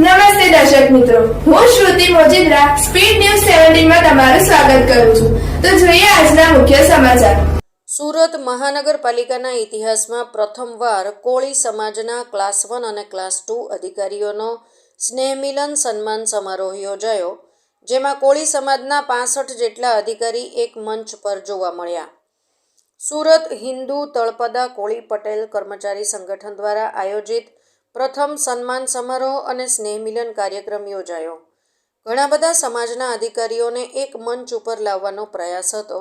નમસ્તે દર્શક મિત્રો. હું શ્રુતિ મોજીદ્રા, સ્પીડ ન્યૂઝ સેવન્ટીનમાં તમારું સ્વાગત કરું છું. તો જોઈએ આજના મુખ્ય સમાચાર. સુરત મહાનગરપાલિકાના ઇતિહાસમાં પ્રથમવાર કોળી સમાજના ક્લાસ વન અને ક્લાસ ટુ અધિકારીઓનો સ્નેહમિલન સન્માન સમારોહ યોજાયો, જેમાં કોળી સમાજના પાસઠ જેટલા અધિકારી એક મંચ પર જોવા મળ્યા. સુરત હિન્દુ તળપદા કોળી પટેલ કર્મચારી સંગઠન દ્વારા આયોજિત પ્રથમ સન્માન સમારોહ અને સ્નેહમિલન કાર્યક્રમ યોજાયો. ઘણા બધા સમાજના અધિકારીઓને એક મંચ ઉપર લાવવાનો પ્રયાસ હતો.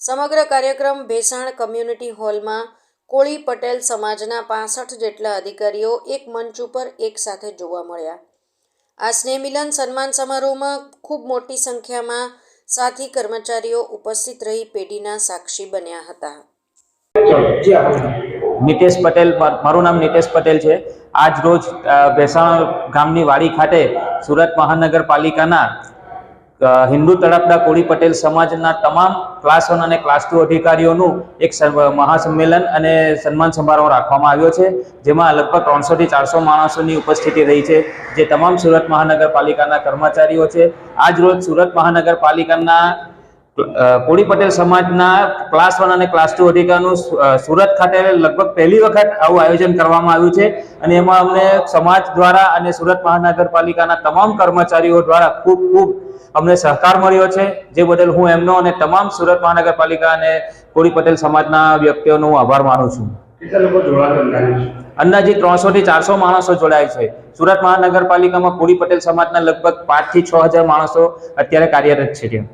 સમગ્ર કાર્યક્રમ ભેસાણ કમ્યુનિટી હોલમાં કોળી પટેલ સમાજના પાસઠ જેટલા અધિકારીઓ એક મંચ ઉપર એકસાથે જોવા મળ્યા. આ સ્નેહમિલન સન્માન સમારોહમાં ખૂબ મોટી સંખ્યામાં સાથી કર્મચારીઓ ઉપસ્થિત રહી પેઢીના સાક્ષી બન્યા હતા. નિતેશ પટેલ મારું નામ નિતેશ પટેલ છે. આજ રોજ ભેસાણ ગામની વાડી ખાતે સુરત મહાનગરપાલિકાના હિન્દુ તળપદા કોળી પટેલ સમાજના તમામ ક્લાસ વન અને ક્લાસ ટુ અધિકારીઓનું એક મહાસંમેલન અને સન્માન સમારોહ રાખવામાં આવ્યો છે જેમાં લગભગ ત્રણસોથી ચારસો માણસોની ઉપસ્થિતિ રહી છે જે તમામ સુરત મહાનગરપાલિકાના કર્મચારીઓ છે. આજ રોજ સુરત મહાનગરપાલિકાના કોળી પટેલ સમાજના ક્લાસ વન અને ક્લાસ ટુ અધિકારનું સુરત ખાતે લગભગ પહેલી વખત આવું આયોજન કરવામાં આવ્યું છે અને એમાં અમને સમાજ દ્વારા અને સુરત મહાનગરપાલિકાના તમામ કર્મચારીઓ દ્વારા ખૂબ ખૂબ અમને સહકાર મળ્યો છે. જે બદલ હું એમનો અને તમામ સુરત મહાનગરપાલિકા અને કોળી પટેલ સમાજના વ્યક્તિઓનો હું આભાર માનું છું. અંદાજે ત્રણસો થી ચારસો માણસો જોડાય છે. સુરત મહાનગરપાલિકામાં કોળી પટેલ સમાજના લગભગ પાંચથી છ હજાર માણસો અત્યારે કાર્યરત છે ત્યાં.